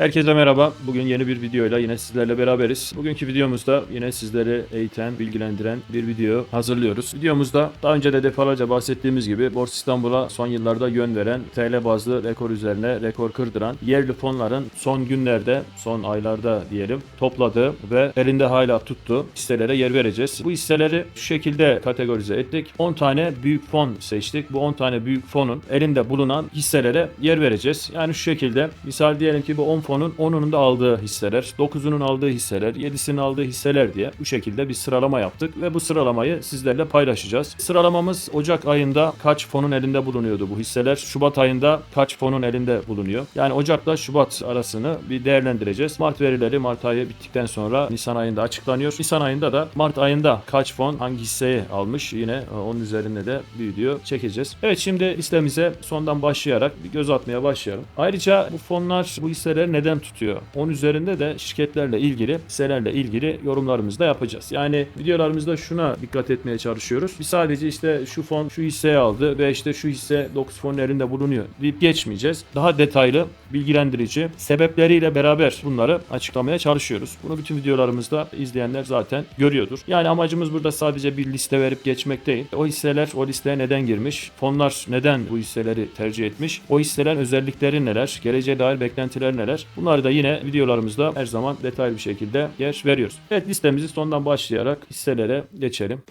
Herkese merhaba. Bugün yeni bir videoyla yine sizlerle beraberiz. Bugünkü videomuzda yine sizleri eğiten, bilgilendiren bir video hazırlıyoruz. Videomuzda daha önce de defalarca bahsettiğimiz gibi Borsa İstanbul'a son yıllarda yön veren, TL bazlı rekor üzerine rekor kırdıran yerli fonların son günlerde, son aylarda diyelim topladığı ve elinde hala tuttuğu hisselere yer vereceğiz. Bu hisseleri şu şekilde kategorize ettik. 10 tane büyük fon seçtik. Bu 10 tane büyük fonun elinde bulunan hisselere yer vereceğiz. Yani şu şekilde misal diyelim ki bu 10 fonun 10'unun da aldığı hisseler, 9'unun aldığı hisseler, 7'sinin aldığı hisseler diye bu şekilde bir sıralama yaptık ve bu sıralamayı sizlerle paylaşacağız. Sıralamamız Ocak ayında kaç fonun elinde bulunuyordu bu hisseler? Şubat ayında kaç fonun elinde bulunuyor? Yani Ocak'la Şubat arasını bir değerlendireceğiz. Mart verileri Mart ayı bittikten sonra Nisan ayında açıklanıyor. Nisan ayında da Mart ayında kaç fon hangi hisseyi almış yine e, onun üzerinde de bir video çekeceğiz. Evet şimdi listemize sondan başlayarak bir göz atmaya başlayalım. Ayrıca bu fonlar bu hisseleri neden tutuyor? Onun üzerinde de şirketlerle ilgili, hisselerle ilgili yorumlarımızı da yapacağız. Yani videolarımızda şuna dikkat etmeye çalışıyoruz. Biz sadece işte şu fon şu hisseyi aldı ve işte şu hisse 9 fonun elinde bulunuyor deyip geçmeyeceğiz. Daha detaylı, bilgilendirici sebepleriyle beraber bunları açıklamaya çalışıyoruz. Bunu bütün videolarımızda izleyenler zaten görüyordur. Yani amacımız burada sadece bir liste verip geçmek değil. O hisseler o listeye neden girmiş? Fonlar neden bu hisseleri tercih etmiş? O hisselerin özellikleri neler? Geleceğe dair beklentiler neler? Bunları da yine videolarımızda her zaman detaylı bir şekilde yer veriyoruz. Evet listemizi sondan başlayarak hisselere geçelim.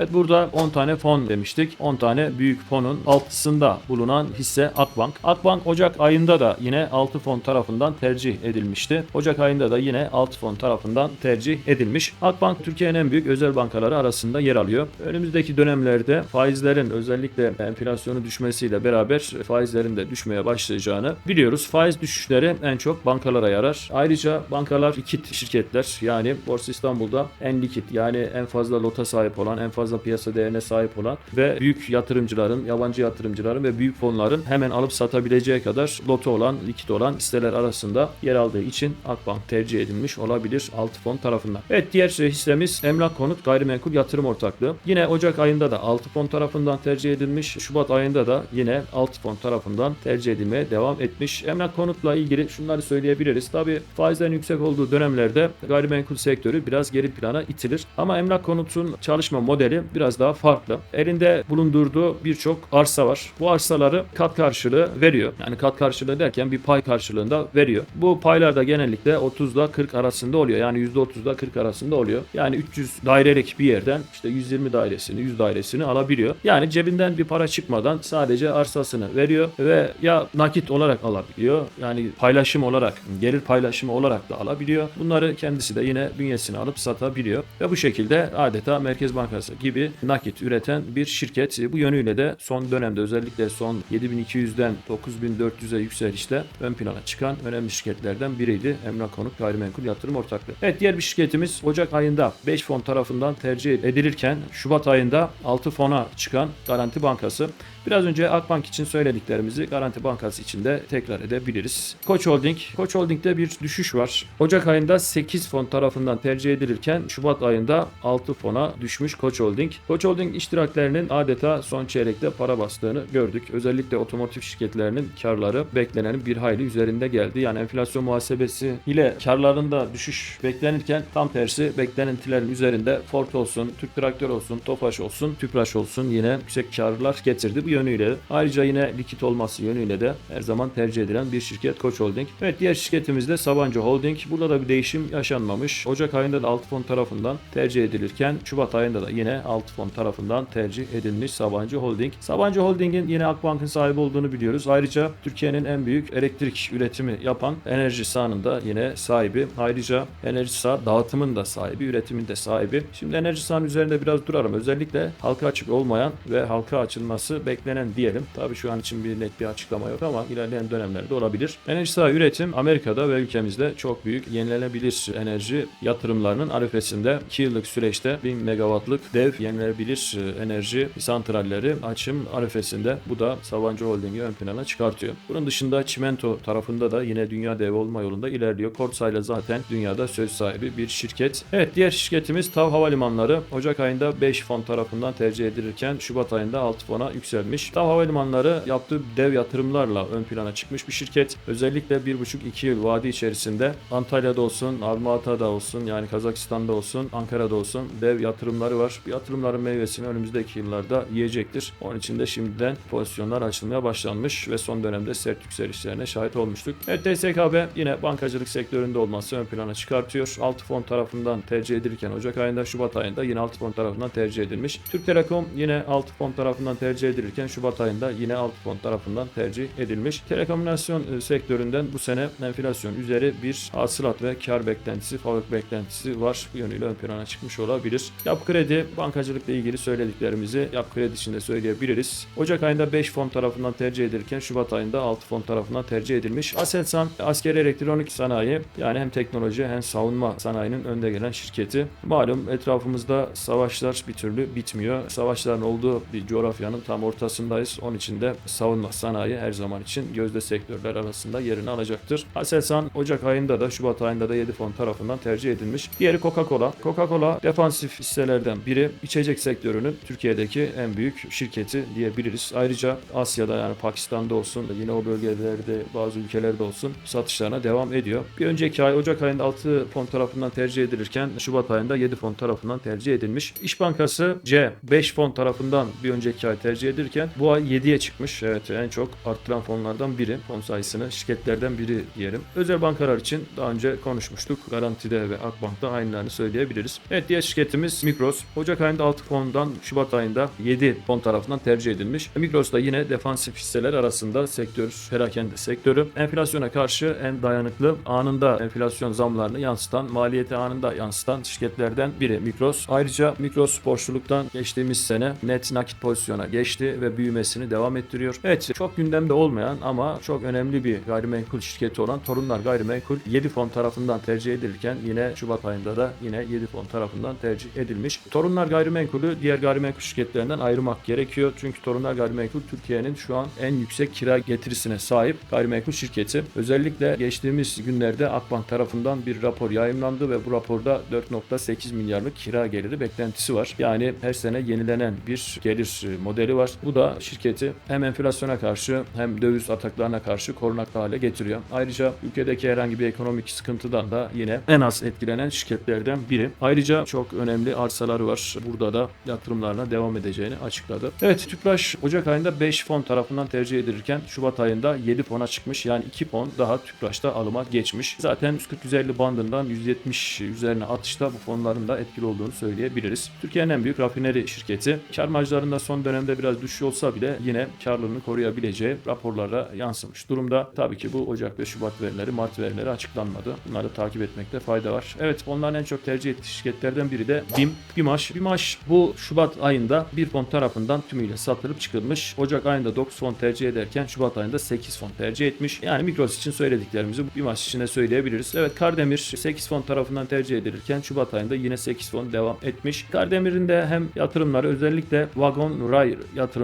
Evet burada 10 tane fon demiştik. 10 tane büyük fonun altısında bulunan hisse Akbank. Akbank Ocak ayında da yine 6 fon tarafından tercih edilmişti. Ocak ayında da yine 6 fon tarafından tercih edilmiş. Akbank Türkiye'nin en büyük özel bankaları arasında yer alıyor. Önümüzdeki dönemlerde faizlerin özellikle enflasyonu düşmesiyle beraber faizlerin de düşmeye başlayacağını biliyoruz. Faiz düşüşleri en çok bankalara yarar. Ayrıca bankalar likit şirketler yani Borsa İstanbul'da en likit yani en fazla lota sahip olan en fazla piyasa değerine sahip olan ve büyük yatırımcıların, yabancı yatırımcıların ve büyük fonların hemen alıp satabileceği kadar loto olan, likit olan hisseler arasında yer aldığı için Akbank tercih edilmiş olabilir 6 fon tarafından. Evet diğer hissemiz Emlak Konut Gayrimenkul Yatırım Ortaklığı. Yine Ocak ayında da 6 fon tarafından tercih edilmiş. Şubat ayında da yine 6 fon tarafından tercih edilmeye devam etmiş. Emlak Konut'la ilgili şunları söyleyebiliriz. Tabi faizlerin yüksek olduğu dönemlerde gayrimenkul sektörü biraz geri plana itilir. Ama Emlak Konut'un çalışma modeli biraz daha farklı. Elinde bulundurduğu birçok arsa var. Bu arsaları kat karşılığı veriyor. Yani kat karşılığı derken bir pay karşılığında veriyor. Bu paylar da genellikle 30 ile 40 arasında oluyor. Yani %30 ile 40 arasında oluyor. Yani 300 dairelik bir yerden işte 120 dairesini, 100 dairesini alabiliyor. Yani cebinden bir para çıkmadan sadece arsasını veriyor ve ya nakit olarak alabiliyor. Yani paylaşım olarak, gelir paylaşımı olarak da alabiliyor. Bunları kendisi de yine bünyesine alıp satabiliyor. Ve bu şekilde adeta Merkez Bankası gibi nakit üreten bir şirket. Bu yönüyle de son dönemde özellikle son 7200'den 9400'e yükselişte ön plana çıkan önemli şirketlerden biriydi. Emlak Konut Gayrimenkul Yatırım Ortaklığı. Evet diğer bir şirketimiz Ocak ayında 5 fon tarafından tercih edilirken Şubat ayında 6 fona çıkan Garanti Bankası. Biraz önce Akbank için söylediklerimizi Garanti Bankası için de tekrar edebiliriz. Koç Holding. Koç Holding'de bir düşüş var. Ocak ayında 8 fon tarafından tercih edilirken Şubat ayında 6 fona düşmüş Koç Holding. Koç Holding iştiraklerinin adeta son çeyrekte para bastığını gördük. Özellikle otomotiv şirketlerinin karları beklenenin bir hayli üzerinde geldi. Yani enflasyon muhasebesi ile karlarında düşüş beklenirken tam tersi beklentilerin üzerinde Ford olsun, Türk Traktör olsun, Tofaş olsun, Tüpraş olsun yine yüksek karlar getirdi. Bu yönüyle ayrıca yine likit olması yönüyle de her zaman tercih edilen bir şirket Koç Holding. Evet diğer şirketimiz de Sabancı Holding. Burada da bir değişim yaşanmamış. Ocak ayında da 6 fon tarafından tercih edilirken Şubat ayında da yine 6 fon tarafından tercih edilmiş Sabancı Holding. Sabancı Holding'in yine Akbank'ın sahibi olduğunu biliyoruz. Ayrıca Türkiye'nin en büyük elektrik üretimi yapan Enerji da yine sahibi. Ayrıca Enerji Sağ dağıtımın da sahibi, üretimin de sahibi. Şimdi Enerji Sağ'ın üzerinde biraz durarım. Özellikle halka açık olmayan ve halka açılması beklenen diyelim. Tabii şu an için bir net bir açıklama yok ama ilerleyen dönemlerde olabilir. Enerji Sağ üretim Amerika'da ve ülkemizde çok büyük yenilenebilir enerji yatırımlarının arifesinde 2 yıllık süreçte 1000 megawattlık dev dev yenilebilir e, enerji santralleri açım arifesinde. Bu da Sabancı Holding'i ön plana çıkartıyor. Bunun dışında çimento tarafında da yine dünya devi olma yolunda ilerliyor. Korsayla zaten dünyada söz sahibi bir şirket. Evet diğer şirketimiz TAV Havalimanları. Ocak ayında 5 fon tarafından tercih edilirken Şubat ayında 6 fona yükselmiş. TAV Havalimanları yaptığı dev yatırımlarla ön plana çıkmış bir şirket. Özellikle 1,5-2 yıl vadi içerisinde Antalya'da olsun, Almata'da olsun yani Kazakistan'da olsun, Ankara'da olsun dev yatırımları var. Bu yatırımların meyvesini önümüzdeki yıllarda yiyecektir. Onun için de şimdiden pozisyonlar açılmaya başlanmış ve son dönemde sert yükselişlerine şahit olmuştuk. Evet TSKB yine bankacılık sektöründe olması ön plana çıkartıyor. 6 fon tarafından tercih edilirken Ocak ayında Şubat ayında yine 6 fon tarafından tercih edilmiş. Türk Telekom yine 6 fon tarafından tercih edilirken Şubat ayında yine 6 fon tarafından tercih edilmiş. Telekomünikasyon e, sektöründen bu sene enflasyon üzeri bir hasılat ve kar beklentisi, fabrik beklentisi var. Yönüyle ön plana çıkmış olabilir. Yap Kredi bankacılıkla ilgili söylediklerimizi Yap Kredi için de söyleyebiliriz. Ocak ayında 5 fon tarafından tercih edilirken Şubat ayında 6 fon tarafından tercih edilmiş. Aselsan askeri elektronik sanayi yani hem teknoloji hem savunma sanayinin önde gelen şirketi. Malum etrafımızda savaşlar bir türlü bitmiyor. Savaşların olduğu bir coğrafyanın tam ortasındayız. Onun için de savunma sanayi her zaman için gözde sektörler arasında yerini alacaktır. Aselsan Ocak ayında da Şubat ayında da 7 fon tarafından tercih edilmiş. Diğeri Coca-Cola. Coca-Cola defansif hisselerden biri. İçecek sektörünün Türkiye'deki en büyük şirketi diyebiliriz. Ayrıca Asya'da yani Pakistan'da olsun yine o bölgelerde bazı ülkelerde olsun satışlarına devam ediyor. Bir önceki ay Ocak ayında 6 fon tarafından tercih edilirken Şubat ayında 7 fon tarafından tercih edilmiş. İş Bankası C 5 fon tarafından bir önceki ay tercih edilirken bu ay 7'ye çıkmış. Evet en çok arttıran fonlardan biri. Fon sayısını şirketlerden biri diyelim. Özel bankalar için daha önce konuşmuştuk. Garantide ve Akbank'ta aynılarını söyleyebiliriz. Evet diğer şirketimiz Migros. Ocak ayında 6 fondan Şubat ayında 7 fon tarafından tercih edilmiş. Migros da yine defansif hisseler arasında sektör, perakende sektörü. Enflasyona karşı en dayanıklı anında enflasyon zamlarını yansıtan, maliyeti anında yansıtan şirketlerden biri Migros. Ayrıca Migros borçluluktan geçtiğimiz sene net nakit pozisyona geçti ve büyümesini devam ettiriyor. Evet çok gündemde olmayan ama çok önemli bir gayrimenkul şirketi olan Torunlar Gayrimenkul 7 fon tarafından tercih edilirken yine Şubat ayında da yine 7 fon tarafından tercih edilmiş. Torunlar Gayrimenkul'ü diğer gayrimenkul şirketlerinden ayırmak gerekiyor. Çünkü Torunlar Gayrimenkul Türkiye'nin şu an en yüksek kira getirisine sahip gayrimenkul şirketi. Özellikle geçtiğimiz günlerde Akbank tarafından bir rapor yayınlandı ve bu raporda 4.8 milyarlık kira geliri beklentisi var. Yani her sene yenilenen bir gelir modeli var. Bu da şirketi hem enflasyona karşı hem döviz ataklarına karşı korunaklı hale getiriyor. Ayrıca ülkedeki herhangi bir ekonomik sıkıntıdan da yine en az etkilenen şirketlerden biri. Ayrıca çok önemli arsaları var. Burada da yatırımlarına devam edeceğini açıkladı. Evet Tüpraş Ocak ayında 5 fon tarafından tercih edilirken Şubat ayında 7 fona çıkmış. Yani 2 fon daha Tüpraş'ta alıma geçmiş. Zaten 140-150 bandından 170 üzerine atışta bu fonların da etkili olduğunu söyleyebiliriz. Türkiye'nin en büyük rafineri şirketi. Kar marjlarında son dönemde biraz düşüş olsa bile yine karlılığını koruyabileceği raporlara yansımış durumda. Tabii ki bu Ocak ve Şubat verileri, Mart verileri açıklanmadı. Bunları takip etmekte fayda var. Evet onların en çok tercih ettiği şirketlerden biri de BİM. BİMAŞ. BİMAŞ bu Şubat ayında bir fon tarafından tümüyle satılıp çıkılmış. Ocak ayında 9 fon tercih ederken Şubat ayında 8 fon tercih etmiş. Yani Migros için söylediklerimizi BİMAŞ için de söyleyebiliriz. Evet Kardemir 8 fon tarafından tercih edilirken Şubat ayında yine 8 fon devam etmiş. Kardemir'in de hem yatırımları özellikle vagon ray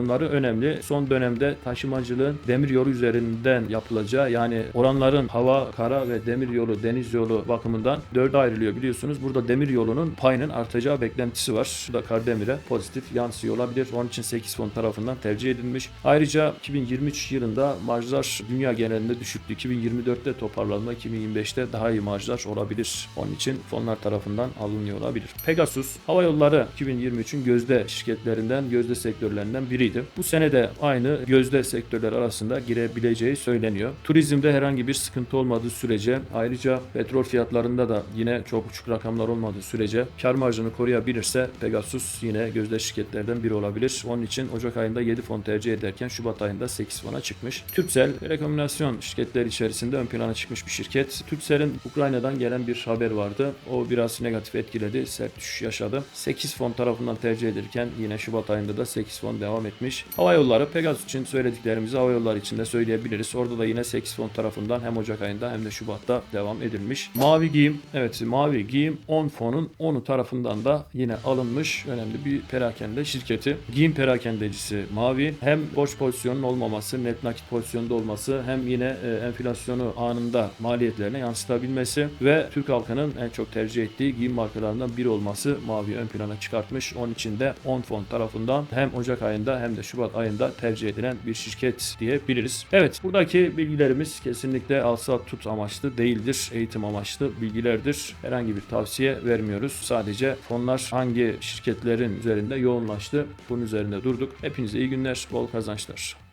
yatırımları önemli. Son dönemde taşımacılığın demir yolu üzerinden yapılacağı yani oranların hava, kara ve demir yolu, deniz yolu bakımından dörde ayrılıyor biliyorsunuz. Burada demir yolunun payının artacağı beklentisi var. Bu da Kardemir'e pozitif yansıyor olabilir. Onun için 8 fon tarafından tercih edilmiş. Ayrıca 2023 yılında marjlar dünya genelinde düşüktü. 2024'te toparlanma, 2025'te daha iyi marjlar olabilir. Onun için fonlar tarafından alınıyor olabilir. Pegasus Hava Yolları 2023'ün gözde şirketlerinden, gözde sektörlerinden biriydi. Bu sene de aynı gözde sektörler arasında girebileceği söyleniyor. Turizmde herhangi bir sıkıntı olmadığı sürece ayrıca petrol fiyatlarında da yine çok uçuk rakamlar olmadığı sürece kar marjını koruyabilirse Pegasus yine gözde şirketlerden biri olabilir. Onun için Ocak ayında 7 fon tercih ederken Şubat ayında 8 fona çıkmış. Turkcell telekomünikasyon şirketleri içerisinde ön plana çıkmış bir şirket. Turkcell'in Ukrayna'dan gelen bir haber vardı. O biraz negatif etkiledi. Sert düşüş yaşadı. 8 fon tarafından tercih edilirken yine Şubat ayında da 8 fon devam etmiş. Hava yolları Pegasus için söylediklerimizi hava yolları için de söyleyebiliriz. Orada da yine 8 fon tarafından hem Ocak ayında hem de Şubat'ta devam edilmiş. Mavi giyim. Evet mavi giyim 10 fonun 10'u tarafından da yine alınmış. önemli bir perakende şirketi. Giyim perakendecisi Mavi hem borç pozisyonunun olmaması, net nakit pozisyonunda olması hem yine e, enflasyonu anında maliyetlerine yansıtabilmesi ve Türk halkının en çok tercih ettiği giyim markalarından biri olması Mavi ön plana çıkartmış. Onun için de 10 fon tarafından hem Ocak ayında hem de Şubat ayında tercih edilen bir şirket diyebiliriz. Evet buradaki bilgilerimiz kesinlikle alsat tut amaçlı değildir. Eğitim amaçlı bilgilerdir. Herhangi bir tavsiye vermiyoruz. Sadece fonlar hangi şirketlerin üzerinde yoğunlaştı bunun üzerinde durduk. Hepinize iyi günler, bol kazançlar.